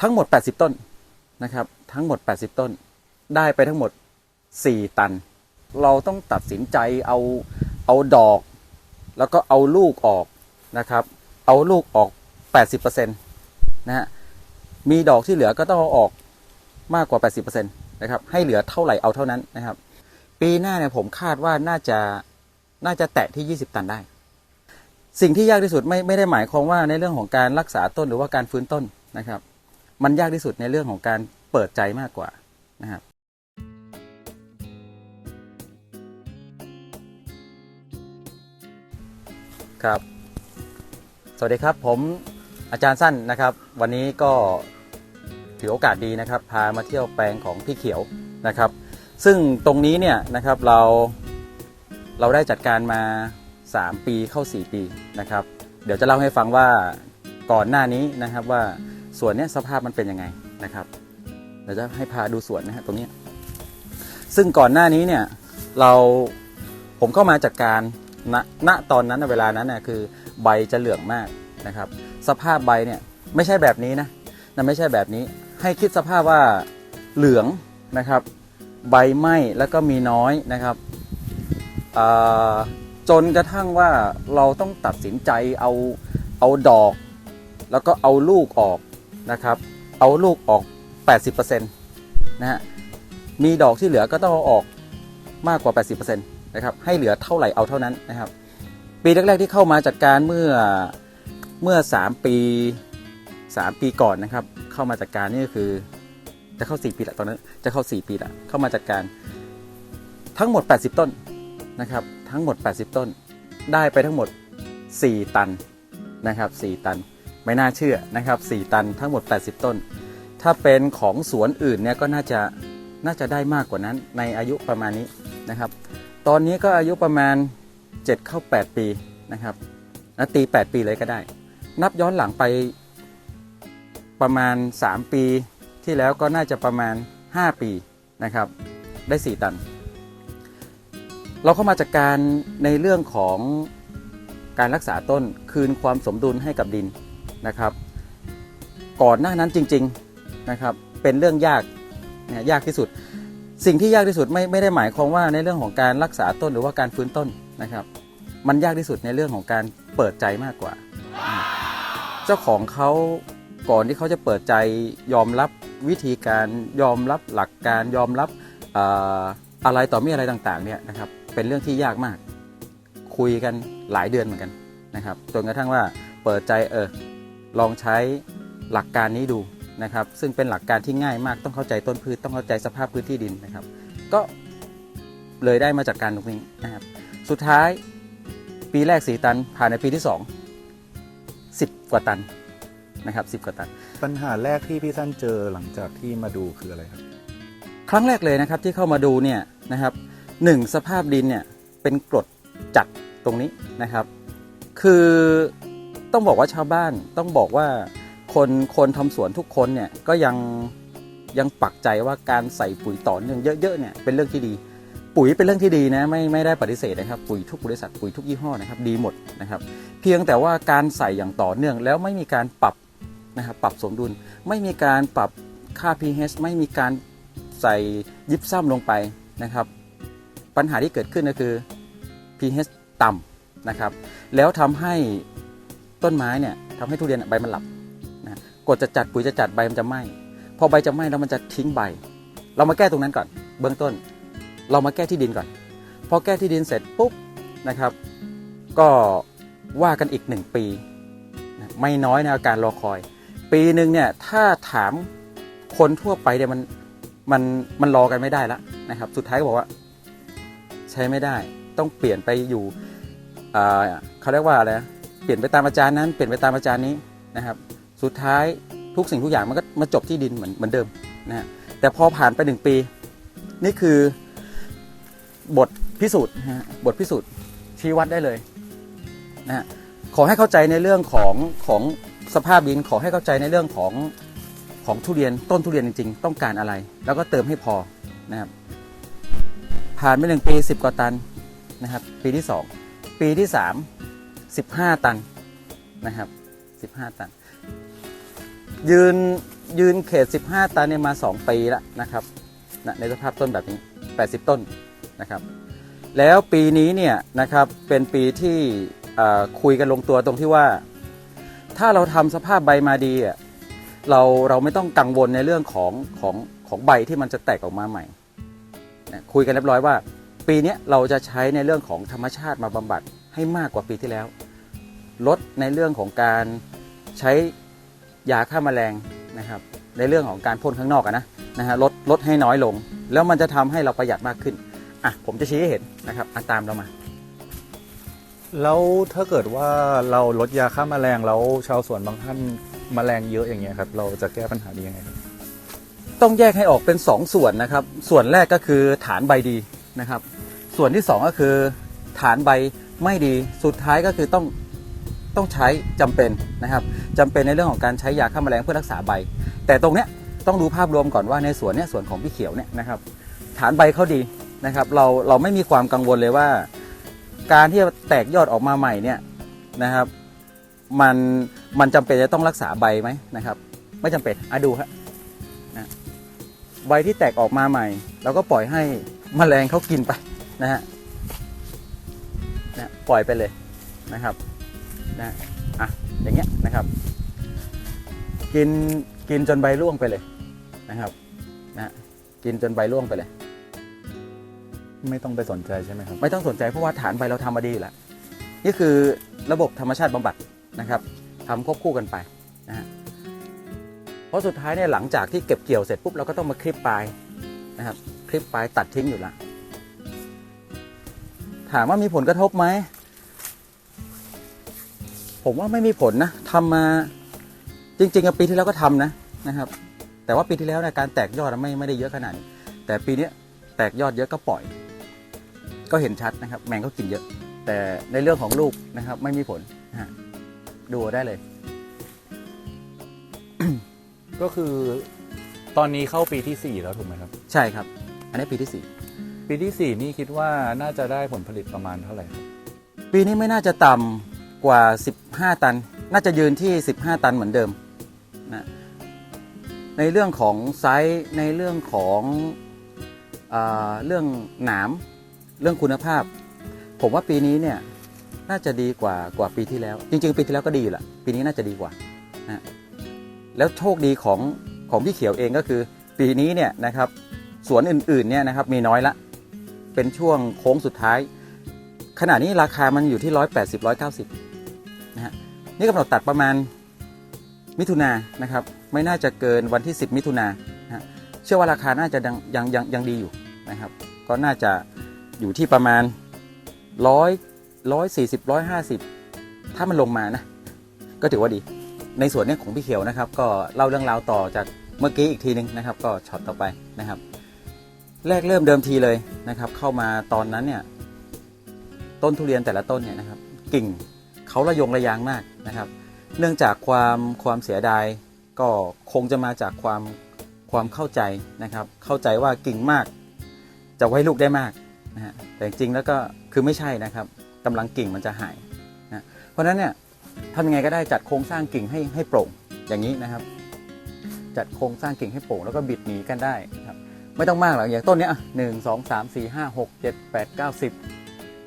ทั้งหมด 80 ต้นนะครับ ทั้งหมด 80 ต้น ได้ไปทั้งหมด 4 ตัน เราต้องตัดสินใจเอาเอาดอก แล้วก็เอาลูกออกนะครับ เอาลูกออก 80%นะฮะมีดอกที่เหลือก็ต้องเอาออกมากกว่า 80%นะครับ ให้เหลือเท่าไหร่เอาเท่านั้นนะครับ ปีหน้าเนี่ยผมคาดว่าน่าจะน่าจะแตะที่ 20 ตันได้ สิ่งที่ยากที่สุดไม่ไม่ได้หมายความว่าในเรื่องของการรักษาต้นหรือว่าการฟื้นต้นนะครับ มันยากที่สุดในเรื่องของการเปิดใจมากกว่านะครับครับ สวัสดีครับผมอาจารย์สั้นนะครับ วันนี้ก็ถือโอกาสดีนะครับ พามาเที่ยวแปลงของพี่เขียวนะครับ ซึ่งตรงนี้เนี่ยนะครับเราเราได้จัดการมา 3 ปีเข้า 4 ปีนะครับ เดี๋ยวจะเล่าให้ฟังว่าก่อนหน้านี้นะครับว่า สวนเนี้ยสภาพมันเป็นยังไงนะครับเดี๋ยวจะให้พาดูสวนนะฮะตรงนี้ ซึ่งก่อนหน้านี้เนี่ยเราผมเข้ามาจัดการณณตอนนั้นน่ะเวลานั้นน่ะคือใบจะเหลืองมากนะครับ สภาพใบเนี่ยไม่ใช่แบบนี้นะนะไม่ใช่แบบนี้ ให้คิดสภาพว่าเหลืองนะครับ ใบไหม้แล้วก็มีน้อยนะครับจนกระทั่งว่าเราต้องตัดสินใจเอาเอาดอก แล้วก็เอาลูกออก นะครับ เอาลูกออก 80%นะฮะมีดอกที่เหลือก็ต้องเอาออกมากกว่า 80%นะครับให้เหลือเท่าไหร่เอาเท่านั้นนะครับ ปีแรกๆที่เข้ามาจัดการเมื่อเมื่อ 3 ปี 3 ปีก่อนนะครับ เข้ามาจัดการนี่ก็คือจะเข้า 4 ปีละตอนนั้นจะเข้า 4 ปีละเข้ามาจัดการทั้งหมด 80 ต้นนะครับ ทั้งหมด 80 ต้น ได้ไปทั้งหมด 4 ตันนะครับ 4 ตัน ไม่น่าเชื่อนะครับ 4 ตันทั้งหมด 80 ต้น ถ้าเป็นของสวนอื่นเนี่ยก็น่าจะน่าจะได้มากกว่านั้นในอายุประมาณนี้นะครับ ตอนนี้ก็อายุประมาณ 7 เข้า 8 ปีนะครับนะตี 8 ปีเลยก็ได้ นับย้อนหลังไปประมาณ 3 ปีที่แล้วก็น่าจะประมาณ 5 ปีนะครับ ได้ 4 ตัน เราเข้ามาจากการในเรื่องของการรักษาต้นคืนความสมดุลให้กับดิน นะครับ ก่อนหน้านั้นจริงๆนะครับเป็นเรื่องยากนะยากที่สุด สิ่งที่ยากที่สุดไม่ไม่ได้หมายความว่าในเรื่องของการรักษาต้นหรือว่าการฟื้นต้นนะครับ มันยากที่สุดในเรื่องของการเปิดใจมากกว่า เจ้าของเขาก่อนที่เขาจะเปิดใจยอมรับวิธีการยอมรับหลักการยอมรับเอ่ออะไรต่อมีอะไรต่างๆเนี่ยนะครับเป็นเรื่องที่ยากมาก คุยกันหลายเดือนเหมือนกันนะครับจนกระทั่งว่าเปิดใจเออ ลองใช้หลักการนี้ดูนะครับ ซึ่งเป็นหลักการที่ง่ายมากต้องเข้าใจต้นพืชต้องเข้าใจสภาพพื้นที่ดินนะครับ ก็เลยได้มาจากการตรงนี้นะครับ สุดท้ายปีแรกสีตัน ผ่านในปีที่สองสิบกว่าตันนะครับสิบกว่าตัน ปัญหาแรกที่พี่สั้นเจอหลังจากที่มาดูคืออะไรครับ ครั้งแรกเลยนะครับที่เข้ามาดูเนี่ยนะครับหนึ่งสภาพดินเนี่ยเป็นกรดจัดตรงนี้นะครับ คือ ต้องบอกว่าชาวบ้านต้องบอกว่าคนคนทำสวนทุกคนเนี่ยก็ยังยังปักใจว่าการใส่ปุ๋ยต่อเนื่องเยอะๆเนี่ยเป็นเรื่องที่ดี ปุ๋ยเป็นเรื่องที่ดีนะไม่ไม่ได้ปฏิเสธนะครับ ปุ๋ยทุกบริษัทปุ๋ยทุกยี่ห้อนะครับดีหมดนะครับ เพียงแต่ว่าการใส่อย่างต่อเนื่องแล้วไม่มีการปรับนะครับปรับสมดุลไม่มีการปรับค่า pH ไม่มีการใส่ยิบซ้ำลงไปนะครับ ปัญหาที่เกิดขึ้นก็คือ pH ต่ำนะครับ แล้วทำให้ ต้นไม้เนี่ยทำให้ทุเรียนใบมันหลับนะกดจะจัดปุ๋ยจะจัดใบมันจะไหม้พอใบจะไหม้แล้วมันจะทิ้งใบ เรามาแก้ตรงนั้นก่อน เบื้องต้น เรามาแก้ที่ดินก่อน พอแก้ที่ดินเสร็จปุ๊บนะครับ ก็ว่ากันอีกหนึ่งปี ไม่น้อยในะการรอคอย ปีหนึ่งเนี่ยถ้าถามคนทั่วไปเนี่ยมันมันมันรอกันไม่ได้แล้วนะครับ สุดท้ายก็บอกว่า ใช้ไม่ได้ ต้องเปลี่ยนไปอยู่อ่าเขาเรียกว่าอะไร เปลี่ยนไปตามอาจารย์นั้นเปลี่ยนไปตามอาจารย์นี้นะครับ สุดท้ายทุกสิ่งทุกอย่างมันก็มาจบที่ดินเหมือนเหมือนเดิมนะฮะแต่พอผ่านไปหนึ่งปี นี่คือบทพิสูจน์นะฮะบทพิสูจน์ชี้วัดได้เลยนะฮะขอให้เข้าใจในเรื่องของของสภาพดินขอให้เข้าใจในเรื่องของของทุเรียนต้นทุเรียนจริง ๆ ต้องการอะไร แล้วก็เติมให้พอนะครับผ่านไปหนึ่งปีสิบกว่าตันนะครับ ปีที่สองปีที่สามสิบห้าตันนะครับสิบห้าตัน ยืนยืนเขต 15 ตันเนี่ยมา 2 ปีแล้วนะครับนะในสภาพต้นแบบนี้ 80 ต้นนะครับ แล้วปีนี้เนี่ยนะครับเป็นปีที่คุยกันลงตัวตรงที่ว่า ถ้าเราทำสภาพใบมาดีอะเราเราไม่ต้องกังวลในเรื่องของของของใบที่มันจะแตกออกมาใหม่นะคุยกันเรียบร้อยว่า ปีนี้เราจะใช้ในเรื่องของธรรมชาติมาบำบัด ให้มากกว่าปีที่แล้ว ลดในเรื่องของการใช้ยาฆ่าแมลงนะครับ ในเรื่องของการพ่นข้างนอกอะนะนะฮะลดลดให้น้อยลง แล้วมันจะทำให้เราประหยัดมากขึ้นอะผมจะชี้ให้เห็นนะครับอะตามเรามา แล้วถ้าเกิดว่าเราลดยาฆ่าแมลงแล้วชาวสวนบางท่านแมลงเยอะอย่างเงี้ยครับเราจะแก้ปัญหานี้ยังไงครับต้องแยกให้ออกเป็น 2 ส่วนนะครับ ส่วนแรกก็คือฐานใบดีนะครับ ส่วนที่ 2 ก็คือฐานใบ ไม่ดีสุดท้ายก็คือต้องต้องใช้จำเป็นนะครับจำเป็นในเรื่องของการใช้ยาฆ่าแมลงเพื่อรักษาใบ แต่ตรงเนี้ยต้องดูภาพรวมก่อนว่าในสวนเนี้ยสวนของพี่เขียวเนี่ยนะครับฐานใบเขาดีนะครับเราเราไม่มีความกังวลเลยว่า การที่จะแตกยอดออกมาใหม่เนี่ยนะครับมันมันจำเป็นจะต้องรักษาใบไหมนะครับ ไม่จำเป็นอะดูฮะใบที่แตกออกมาใหม่เราก็ปล่อยให้มแมลงเขากินไปนะฮะ ปล่อยไปเลยนะครับนะอะอย่างเงี้ยนะครับ กินกินจนใบร่วงไปเลยนะครับนะกินจนใบร่วงไปเลย ไม่ต้องไปสนใจใช่ไหมครับ ไม่ต้องสนใจเพราะว่าฐานใบเราทำมาดีอยู่แล้วนี่คือระบบธรรมชาติบำบัดนะครับทำควบคู่กันไปนะฮะเพราะสุดท้ายเนี่ยหลังจากที่เก็บเกี่ยวเสร็จปุ๊บเราก็ต้องมาคลิปปลายนะครับคลิปปลายตัดทิ้งอยู่แล้วถามว่ามีผลกระทบไหม ผมว่าไม่มีผลนะทำมาจริงๆอะปีที่แล้วก็ทำนะนะครับ แต่ว่าปีที่แล้วเนยการแตกยอดอะไม่ไม่ได้เยอะขนาดนี้แต่ปีเนี้ยแตกยอดเยอะก็ปล่อย ก็เห็นชัดนะครับ แมงก็กินเยอะ แต่ในเรื่องของลูกนะครับ ไม่มีผลนะฮะดูเอาได้เลย ก็คือตอนนี้เข้าปีที่ 4 แล้วถูกไหมครับ ใช่ครับ อันนี้ปีที่สี่ปีที่ 4 นี่คิดว่าน่าจะได้ผลผลิตประมาณเท่าไหร่ครับ ปีนี้ไม่น่าจะต่ำ กว่า 15 ตัน น่าจะยืนที่ 15 ตันเหมือนเดิมนะในเรื่องของไซส์ในเรื่องของอเรื่องหนามเรื่องคุณภาพ ผมว่าปีนี้เนี่ยน่าจะดีกว่ากว่าปีที่แล้ว จริง ๆ ปีที่แล้วก็ดีอยู่ละปีนี้น่าจะดีกว่านะแล้วโชคดีของของพี่เขียวเองก็คือ ปีนี้เนี่ยนะครับสวนอื่นๆเนี่ยนะครับมีน้อยละ เป็นช่วงโค้งสุดท้าย ขณะนี้ราคามันอยู่ที่ 180 190 นะฮะนี่กำหนดตัดประมาณมิถุนานะครับ ไม่น่าจะเกินวันที่ 10 มิถุนานะเชื่อว่าราคาน่าจะยังยังยังยังดีอยู่นะครับ ก็น่าจะอยู่ที่ประมาณ100 140 150ถ้ามันลงมานะ ก็ถือว่าดี ในส่วนนี้ของพี่เขียวนะครับ ก็เล่าเรื่องราวต่อจากเมื่อกี้อีกทีนึงนะครับ ก็ช็อตต่อไปนะครับ แรกเริ่มเดิมทีเลยนะครับ เข้ามาตอนนั้นเนี่ย ต้นทุเรียนแต่ละต้นเนี่ยนะครับ กิ่ง เขาระยงระยางมากนะครับ เนื่องจากความความเสียดายก็คงจะมาจากความความเข้าใจนะครับ เข้าใจว่ากิ่งมาก จะไว้ลูกได้มากนะฮะแต่จริงแล้วก็คือไม่ใช่นะครับกำลังกิ่งมันจะหายนะเพราะฉะนั้นเนี่ยทำยังไงก็ได้จัดโครงสร้างกิ่งให้ให้โปร่งอย่างนี้นะครับ จัดโครงสร้างกิ่งให้โปร่งแล้วก็บิดหนีกันได้ครับไม่ต้องมากหรอกอย่างต้นเนี้ยหนึ่งสองสามสี่ห้าหกเจ็ดแปดเก้าสิบ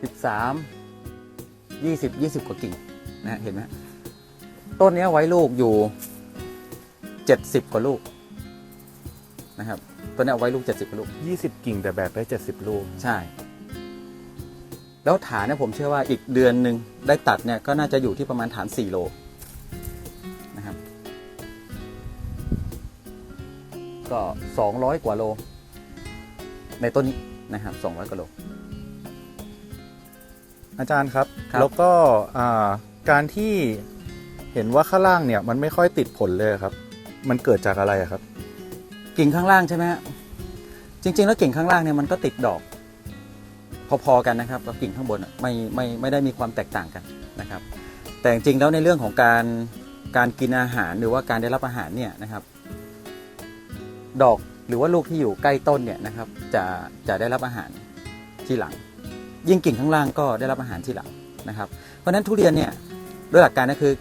สิบสาม ยี่สิบยี่สิบกว่ากิ่งนะฮะเห็นไหมฮะต้นเนี้ยไว้ลูกอยู่เจ็ดสิบกว่าลูกนะครับต้นเนี้ยไว้ลูกเจ็ดสิบกว่าลูก 20 กิ่งแต่แบกได้ 70 ลูก ใช่ แล้วฐานเนี่ยผมเชื่อว่าอีกเดือนหนึ่งได้ตัดเนี่ยก็น่าจะอยู่ที่ประมาณฐาน 4 โลนะครับ ก็ 200 กว่าโล ในต้นนี้นะครับ 200 กว่าโล อาจารย์ครับ ครับ แล้วก็อ่าการที่เห็นว่าข้างล่างเนี่ยมันไม่ค่อยติดผลเลยครับ มันเกิดจากอะไรอะครับ กิ่งข้างล่างใช่ไหมฮะจริง ๆ แล้วกิ่งข้างล่างเนี่ยมันก็ติดดอก พอๆกันนะครับกับกิ่งข้างบนอะไม่ไม่ไม่ได้มีความแตกต่างกันนะครับ แต่จริงๆแล้วในเรื่องของการการกินอาหารหรือว่าการได้รับอาหารเนี่ยนะครับ ดอกหรือว่าลูกที่อยู่ใกล้ต้นเนี่ยนะครับ จะจะได้รับอาหารที่หลัง ยิ่งกิ่งข้างล่างก็ได้รับอาหารที่หลังนะครับ เพราะฉะนั้นทุเรียนเนี่ยโดยหลักการก็คือ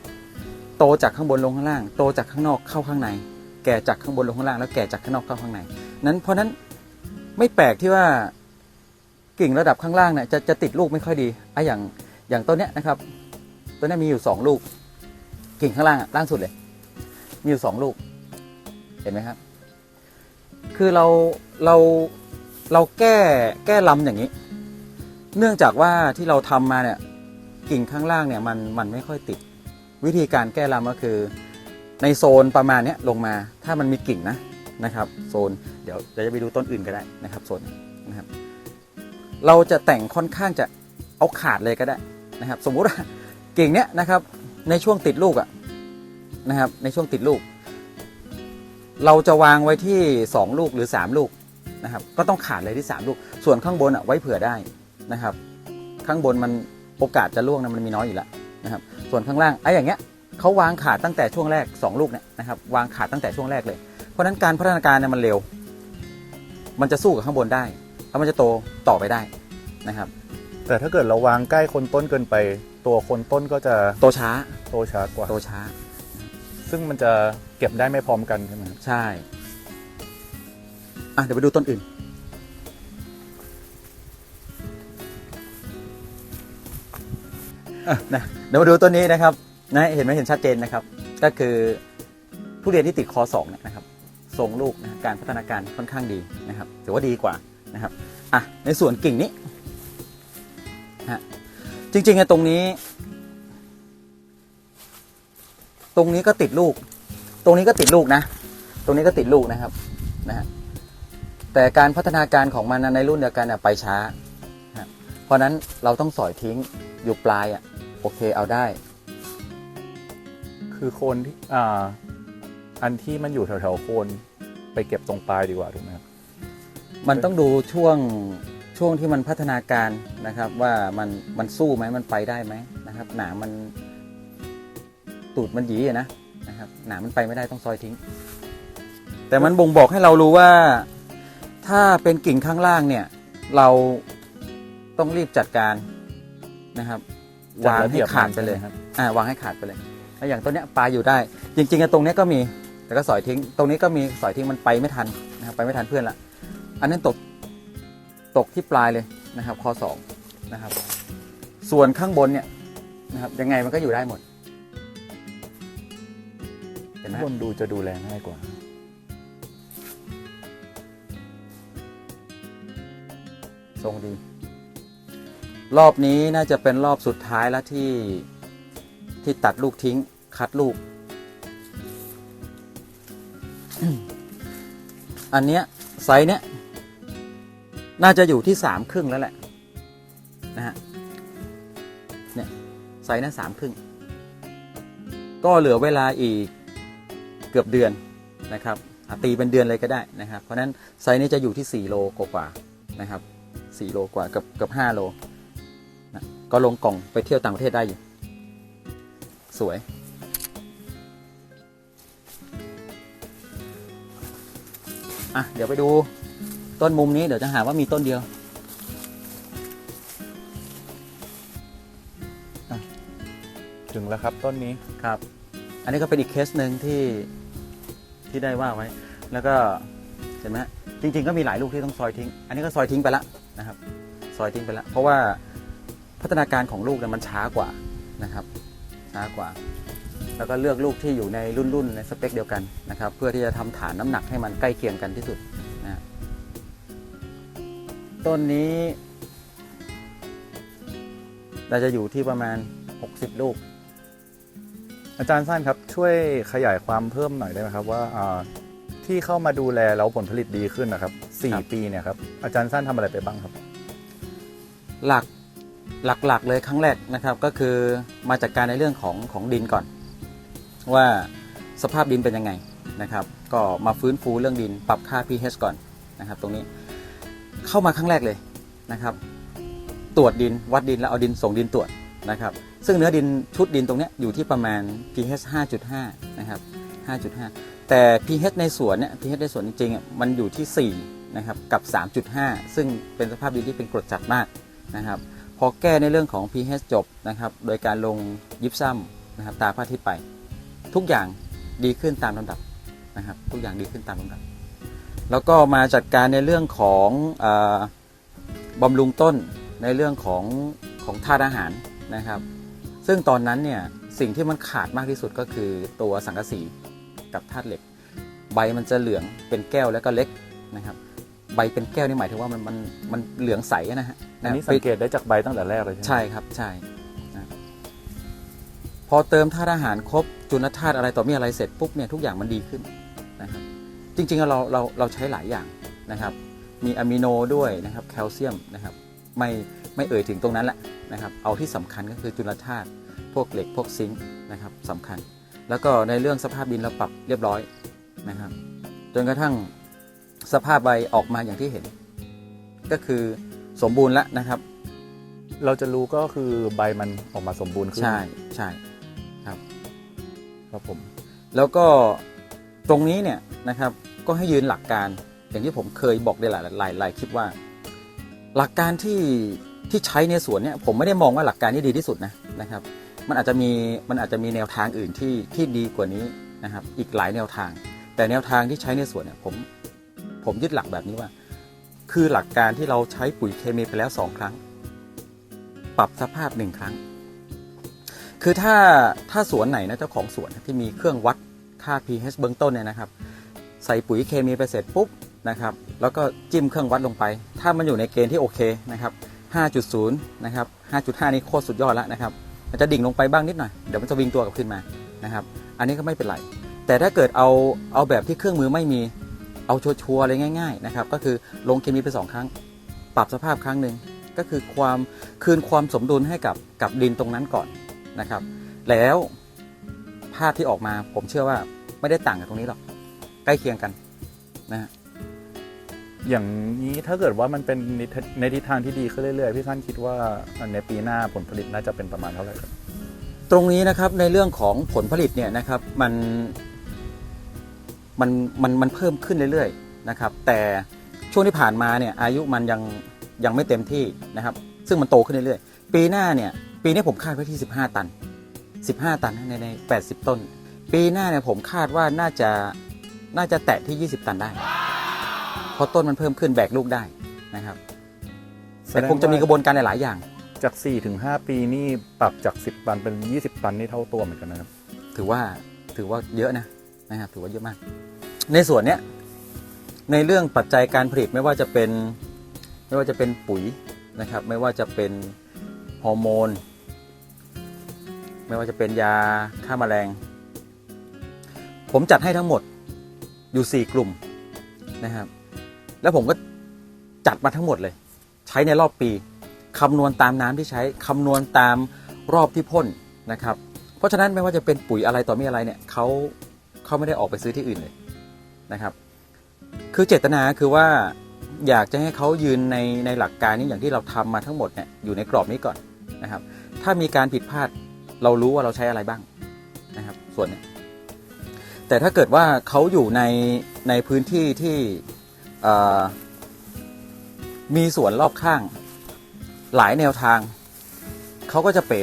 โตจากข้างบนลงข้างล่าง โตจากข้างนอกเข้าข้างใน แก่จากข้างบนลงข้างล่างแล้วแก่จากข้างนอกเข้าข้างในนั้นเพราะนั้นไม่แปลกที่ว่ากิ่งระดับข้างล่างเนี่ยจะจะติดลูกไม่ค่อยดีอะอย่างอย่างต้นเนี้ยนะครับต้นนี้มีอยู่สองลูก กิ่งข้างล่างล่างสุดเลย มีอยู่สองลูก เห็นไหมครับ คือเราเราเราแก้แก้ลำอย่างนี้ เนื่องจากว่าที่เราทำมาเนี่ยกิ่งข้างล่างเนี่ยมันมันไม่ค่อยติด วิธีการแก้ลำก็คือ ในโซนประมาณนี้ลงมาถ้ามันมีกิ่งนะนะครับ โซนเดี๋ยวเดี๋ยวจะไปดูต้นอื่นก็ได้นะครับโซนนะครับ เราจะแต่งค่อนข้างจะเอาขาดเลยก็ได้นะครับ สมมุติว่ากิ่งเนี้ยนะครับ ในช่วงติดลูกอะนะครับ ในช่วงติดลูก เราจะวางไว้ที่ 2 ลูกหรือ 3 ลูกนะครับ ก็ต้องขาดเลยที่ 3 ลูก ส่วนข้างบนอะไว้เผื่อได้ นะครับ ข้างบนมันโอกาสจะล่วงนะมันมีน้อยอยู่แล้วนะครับ ส่วนข้างล่างไอ้อย่างเงี้ยเขาวางขาดตั้งแต่ช่วงแรก 2 ลูกเนี่ยนะครับวางขาดตั้งแต่ช่วงแรกเลย เพราะฉะนั้นการพัฒนาการเนี่ยมันเร็ว มันจะสู้กับข้างบนได้ แล้วมันจะโตต่อไปได้นะครับ แต่ถ้าเกิดเราวางใกล้คนต้นเกินไป ตัวคนต้นก็จะโตช้า โตช้ากว่า โตช้า ซึ่งมันจะเก็บได้ไม่พร้อมกันใช่ไหมครับใช่อะเดี๋ยวไปดูต้นอื่น อะนะเดี๋ยวมาดูต้นนี้นะครับนะเห็นไหมเห็นชัดเจนนะครับ ก็คือทุเรียนที่ติดคอสองเนี่ยนะครับทรงลูกนะการพัฒนาการค่อนข้างดีนะครับถือว่าดีกว่านะครับอะในส่วนกิ่งนี้ฮะจริงๆไอ้ตรงนี้ ตรงนี้ก็ติดลูก ตรงนี้ก็ติดลูกนะ ตรงนี้ก็ติดลูกนะครับนะฮะแต่การพัฒนาการของมันในรุ่นเดียวกันอะไปช้านะเพราะฉะนั้นเราต้องสอยทิ้งอยู่ปลายอะ โอเคเอาได้ คือโคนที่อ่าอันที่มันอยู่แถวๆโคนไปเก็บตรงปลายดีกว่าถูกไหมครับ มันต้องดูช่วงช่วงที่มันพัฒนาการนะครับ ว่ามันมันสู้ไหมมันไปได้ไหมนะครับ หนามมันตูดมันหยีอะนะนะครับ หนามมันไปไม่ได้ต้องซอยทิ้ง แต่มันบ่งบอกให้เรารู้ว่า ถ้าเป็นกิ่งข้างล่างเนี่ย เราต้องรีบจัดการนะครับ วางให้ขาดไปเลยครับอ่าวางให้ขาดไปเลยแล้วอย่างต้นเนี้ยปลาอยู่ได้ จริงๆอะตรงเนี้ยก็มีแต่ก็สอยทิ้ง ตรงนี้ก็มีสอยทิ้งมันไปไม่ทันนะครับไปไม่ทันเพื่อนละอันนั้นตกตกที่ปลายเลยนะครับคอสองนะครับ ส่วนข้างบนเนี่ยนะครับยังไงมันก็อยู่ได้หมดเห็นไหมข้างบนดูจะดูแลง่ายกว่าทรงดี รอบนี้น่าจะเป็นรอบสุดท้ายแล้วที่ที่ตัดลูกทิ้งคัดลูก อันเนี้ยไซส์เนี้ยน่าจะอยู่ที่สามครึ่งแล้วแหละนะฮะเนี่ยไซส์นั้นสามครึ่ง ก็เหลือเวลาอีกเกือบเดือนนะครับตีเป็นเดือนเลยก็ได้นะครับ เพราะนั้นไซส์นี้จะอยู่ที่ 4 โลกว่านะครับ4โลกว่าเกับเกับ5โล ก็ลงกล่องไปเที่ยวต่างประเทศได้อยู่สวย อะ เดี๋ยวไปดูต้นมุมนี้เดี๋ยวจะหาว่ามีต้นเดียว ถึงแล้วครับต้นนี้ครับ อันนี้ก็เป็นอีกเคสหนึ่งที่ที่ได้ว่าไว้ แล้วก็เห็นไหมฮะจริง ๆ ก็มีหลายลูกที่ต้องซอยทิ้ง อันนี้ก็ซอยทิ้งไปแล้วนะครับ ซอยทิ้งไปแล้วเพราะว่า พัฒนาการของลูกเนี่ยมันช้ากว่านะครับช้ากว่า แล้วก็เลือกลูกที่อยู่ในรุ่นรุ่นๆในสเปคเดียวกันนะครับ เพื่อที่จะทำฐานน้ำหนักให้มันใกล้เคียงกันที่สุดนะฮะต้นนี้เราจะอยู่ที่ประมาณ 60 ลูก อาจารย์สั้นครับช่วยขยายความเพิ่มหน่อยได้ไหมครับว่าอ่าที่เข้ามาดูแลแล้วผลผลิตดีขึ้นนะครับสี่ครับปีเนี่ยครับอาจารย์สั้นทำอะไรไปบ้างครับ หลัก หลักๆเลยครั้งแรกนะครับก็คือมาจากการในเรื่องของของดินก่อน ว่าสภาพดินเป็นยังไงนะครับ ก็มาฟื้นฟูเรื่องดินปรับค่า pH ก่อนนะครับ ตรงนี้เข้ามาครั้งแรกเลยนะครับ ตรวจดินวัดดินแล้วเอาดินส่งดินตรวจนะครับ ซึ่งเนื้อดินชุดดินตรงนี้อยู่ที่ประมาณ pH 5.5 นะครับ 5.5 แต่ pH ในสวนเนี่ย pH ในสวนจริงๆมันอยู่ที่ 4 นะครับ กับ 3.5 ซึ่งเป็นสภาพดินที่เป็นกรดจัดมากนะครับ พอแก้ในเรื่องของ pH จบนะครับ โดยการลงยิปซัมนะครับ ตาพระอาทิตย์ไป ทุกอย่างดีขึ้นตามลำดับนะครับ ทุกอย่างดีขึ้นตามลำดับ แล้วก็มาจัดการในเรื่องของอาบำรุงต้นในเรื่องของของธาตุอาหารนะครับ ซึ่งตอนนั้นเนี่ยสิ่งที่มันขาดมากที่สุดก็คือตัวสังกะสีกับธาตุเหล็ก ใบมันจะเหลืองเป็นแก้วแล้วก็เล็กนะครับ ใบเป็นแก้วนี่หมายถึงว่ามันมันมันเหลืองใสนะฮะอันนี้สังเกตได้จากใบตั้งแต่แรกเลยใช่ไหมใช่ครับใช่นะพอเติมธาตุอาหารครบจุลธาตุอะไรต่อมีอะไรเสร็จปุ๊บเนี่ยทุกอย่างมันดีขึ้นนะครับจริงๆเราเราเราใช้หลายอย่างนะครับ มีอะมิโนด้วยนะครับแคลเซียมนะครับไม่ไม่เอ่ยถึงตรงนั้นแหละนะครับ เอาที่สำคัญก็คือจุลธาตุพวกเหล็กพวกซิงค์นะครับสำคัญ แล้วก็ในเรื่องสภาพดินเราปรับเรียบร้อยนะครับ จนกระทั่ง สภาพใบออกมาอย่างที่เห็น ก็คือสมบูรณ์แล้วนะครับ เราจะรู้ก็คือใบมันออกมาสมบูรณ์ขึ้นใช่ใช่ครับผม แล้วก็ตรงนี้เนี่ยนะครับ ก็ให้ยืนหลักการอย่างที่ผมเคยบอกในหลายหลายหลายคลิปว่า หลักการที่ที่ใช้ในสวนเนี่ยผมไม่ได้มองว่าหลักการนี้ดีที่สุดนะนะครับ มันอาจจะมีมันอาจจะมีแนวทางอื่นที่ที่ดีกว่านี้นะครับ อีกหลายแนวทาง แต่แนวทางที่ใช้ในสวนเนี่ยผม ผมยึดหลักแบบนี้ว่า คือหลักการที่เราใช้ปุ๋ยเคมีไปแล้วสองครั้ง ปรับสภาพหนึ่งครั้ง คือถ้าถ้าสวนไหนนะเจ้าของสวนที่มีเครื่องวัดค่า pH เบื้องต้นเนี่ยนะครับ ใส่ปุ๋ยเคมีไปเสร็จปุ๊บนะครับ แล้วก็จิ้มเครื่องวัดลงไป ถ้ามันอยู่ในเกณฑ์ที่โอเคนะครับ 5.0 นะครับ 5.5 นี่โคตรสุดยอดแล้วนะครับ มันจะดิ่งลงไปบ้างนิดหน่อย เดี๋ยวมันจะวิ่งตัวกลับขึ้นมานะครับ อันนี้ก็ไม่เป็นไร แต่ถ้าเกิดเอาเอาแบบที่เครื่องมือไม่มี เอาชัวร์ๆเลยง่ายๆนะครับก็คือลงเคมีไปสองครั้ง ปรับสภาพครั้งหนึ่งก็คือความคืนความสมดุลให้กับกับดินตรงนั้นก่อนนะครับ แล้วภาพที่ออกมาผมเชื่อว่าไม่ได้ต่างกับตรงนี้หรอกใกล้เคียงกันนะฮะอย่างนี้ถ้าเกิดว่ามันเป็นในทิศในทิศทางที่ดีขึ้นเรื่อยๆพี่ท่านคิดว่าในปีหน้าผลผลิตน่าจะเป็นประมาณเท่าไหร่ครับตรงนี้นะครับในเรื่องของผลผลิตเนี่ยนะครับมัน มันมันมันเพิ่มขึ้นเรื่อยๆนะครับแต่ช่วงที่ผ่านมาเนี่ยอายุมันยังยังไม่เต็มที่นะครับ ซึ่งมันโตขึ้นเรื่อยๆ ปีหน้าเนี่ยปีนี้ผมคาดไว้ที่ 15 ตัน 15 ตันในใน 80 ต้น ปีหน้าเนี่ยผมคาดว่าน่าจะน่าจะแตะที่ 20 ตันได้ เพราะต้นมันเพิ่มขึ้นแบกลูกได้นะครับแต่คงจะมีกระบวนการหลายๆอย่าง จาก 4 ถึง 5 ปีนี่ปรับจาก 10 ตันเป็น 20 ตันนี่เท่าตัวเหมือนกันนะครับ ถือว่าถือว่าเยอะนะนะครับถือว่าเยอะมาก ในส่วนเนี้ยในเรื่องปัจจัยการผลิตไม่ว่าจะเป็นไม่ว่าจะเป็นปุ๋ยนะครับ ไม่ว่าจะเป็นฮอร์โมน ไม่ว่าจะเป็นยาฆ่าแมลง ผมจัดให้ทั้งหมดอยู่ 4 กลุ่มนะครับ แล้วผมก็จัดมาทั้งหมดเลย ใช้ในรอบปีคำนวณตามน้ำที่ใช้คำนวณตามรอบที่พ่นนะครับ เพราะฉะนั้นไม่ว่าจะเป็นปุ๋ยอะไรต่อมีอะไรเนี่ยเขาเขาไม่ได้ออกไปซื้อที่อื่นเลย นะครับ คือเจตนาคือว่าอยากจะให้เขายืนในในหลักการนี้อย่างที่เราทำมาทั้งหมดเนี่ยอยู่ในกรอบนี้ก่อนนะครับ ถ้ามีการผิดพลาดเรารู้ว่าเราใช้อะไรบ้างนะครับ ส่วนเนี้ยแต่ถ้าเกิดว่าเขาอยู่ในในพื้นที่ที่เอ่อมีสวนรอบข้าง หลายแนวทาง เขาก็จะเป๋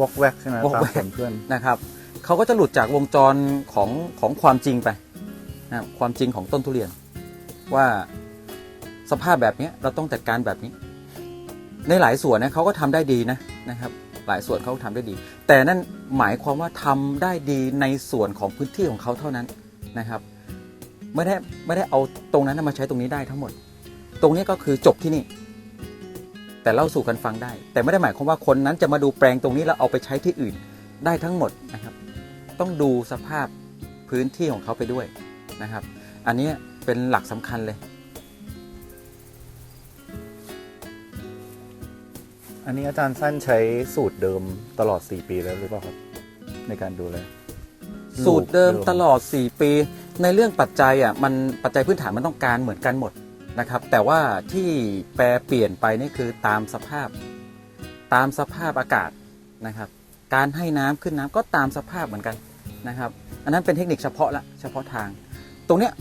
วอกแวกใช่ไหมวอกตามแวกผลเพื่อนนะครับ เขาก็จะหลุดจากวงจรของของความจริงไปนะความจริงของต้นทุเรียน ว่าสภาพแบบนี้เราต้องจัดการแบบนี้ ในหลายส่วนนะเขาก็ทำได้ดีนะนะครับ หลายส่วนเขาทำได้ดี แต่นั่นหมายความว่าทำได้ดีในส่วนของพื้นที่ของเขาเท่านั้นนะครับไม่ได้ไม่ได้เอาตรงนั้นมาใช้ตรงนี้ได้ทั้งหมด ตรงนี้ก็คือจบที่นี่ แต่เล่าสู่กันฟังได้ แต่ไม่ได้หมายความว่าคนนั้นจะมาดูแปลงตรงนี้แล้วเอาไปใช้ที่อื่นได้ทั้งหมดนะครับ ต้องดูสภาพพื้นที่ของเขาไปด้วยนะครับ อันนี้เป็นหลักสำคัญเลย อันนี้อาจารย์สั้นใช้สูตรเดิมตลอด 4 ปีแล้วหรือเปล่าครับ ในการดูแลสูตรเดิมตลอด 4 ปี ในเรื่องปัจจัยอะมันปัจจัยพื้นฐานมันต้องการเหมือนกันหมดนะครับ แต่ว่าที่แปรเปลี่ยนไปนี่คือตามสภาพ ตามสภาพอากาศนะครับ การให้น้ำขึ้นน้ำก็ตามสภาพเหมือนกัน นะครับอันนั้นเป็นเทคนิคเฉพาะละเฉพาะทาง ตรงเนี้ย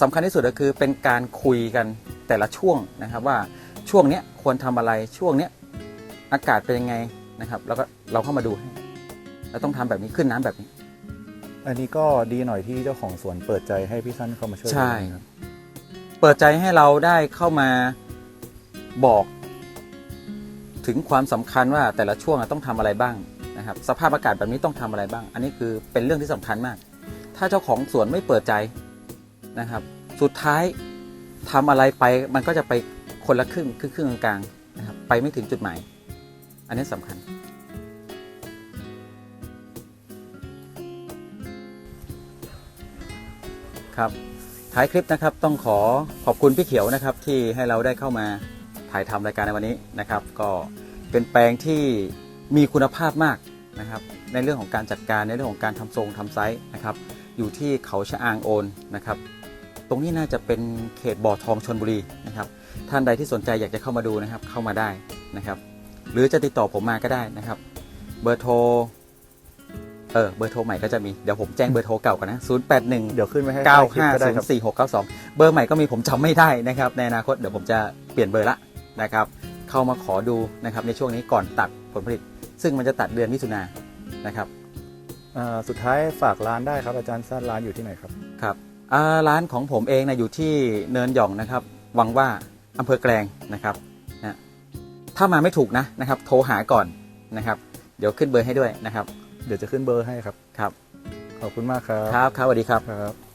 สำคัญที่สุดก็คือเป็นการคุยกันแต่ละช่วงนะครับว่าช่วงเนี้ยควรทำอะไรช่วงเนี้ยอากาศเป็นยังไงนะครับ แล้วก็เราเข้ามาดูให้เราต้องทำแบบนี้ขึ้นน้ำแบบนี้ อันนี้ก็ดีหน่อยที่เจ้าของสวนเปิดใจให้พี่สั้นเข้ามาช่วยใช่ครับเปิดใจให้เราได้เข้ามาบอก ถึงความสำคัญว่าแต่ละช่วงอะต้องทำอะไรบ้าง นะครับสภาพอากาศแบบนี้ต้องทำอะไรบ้าง อันนี้คือเป็นเรื่องที่สำคัญมาก ถ้าเจ้าของสวนไม่เปิดใจนะครับ สุดท้ายทำอะไรไปมันก็จะไปคนละครึ่งครึ่งครึ่งกลางๆนะครับไปไม่ถึงจุดหมาย อันนี้สำคัญ ครับท้ายคลิปนะครับต้องขอขอบคุณพี่เขียวนะครับที่ให้เราได้เข้ามาถ่ายทำรายการในวันนี้นะครับ ก็เป็นแปลงที่มีคุณภาพมาก นะครับในเรื่องของการจัดการในเรื่องของการทำทรงทำไซส์นะครับอยู่ที่เขาชะอางโอนนะครับตรงนี้น่าจะเป็นเขตบ่อทองชนบุรีนะครับท่านใดที่สนใจอยากจะเข้ามาดูนะครับเข้ามาได้นะครับหรือจะติดต่อผมมาก็ได้นะครับ เบอร์โทรเออเบอร์โทรใหม่ก็จะมีเดี๋ยวผมแจ้งเบอร์โทรเก่ากันนะ081เดี๋ยวขึ้นไว้ให้เก้าใต้คลิปห้าก็ได้ศูนครับย์สี่หกเก้าสองเบอร์ใหม่ก็มีผมจำไม่ได้นะครับในอนาคตเดี๋ยวผมจะเปลี่ยนเบอร์ละนะครับเข้ามาขอดูนะครับในช่วงนี้ก่อนตัดผลผลิต ซึ่งมันจะตัดเดือนมิถุนายนนะครับอ่าสุดท้ายฝากร้านได้ครับอาจารย์สั้นร้านอยู่ที่ไหนครับครับอ่าร้านของผมเองนะอยู่ที่เนินหย่องนะครับหวังว่าอำเภอแกลงนะครับนะถ้ามาไม่ถูกนะนะครับ โทรหาก่อนนะครับ เดี๋ยวขึ้นเบอร์ให้ด้วยนะครับ เดี๋ยวจะขึ้นเบอร์ให้ครับครับ ขอบคุณมากครับครับครับสวัสดีครับครับ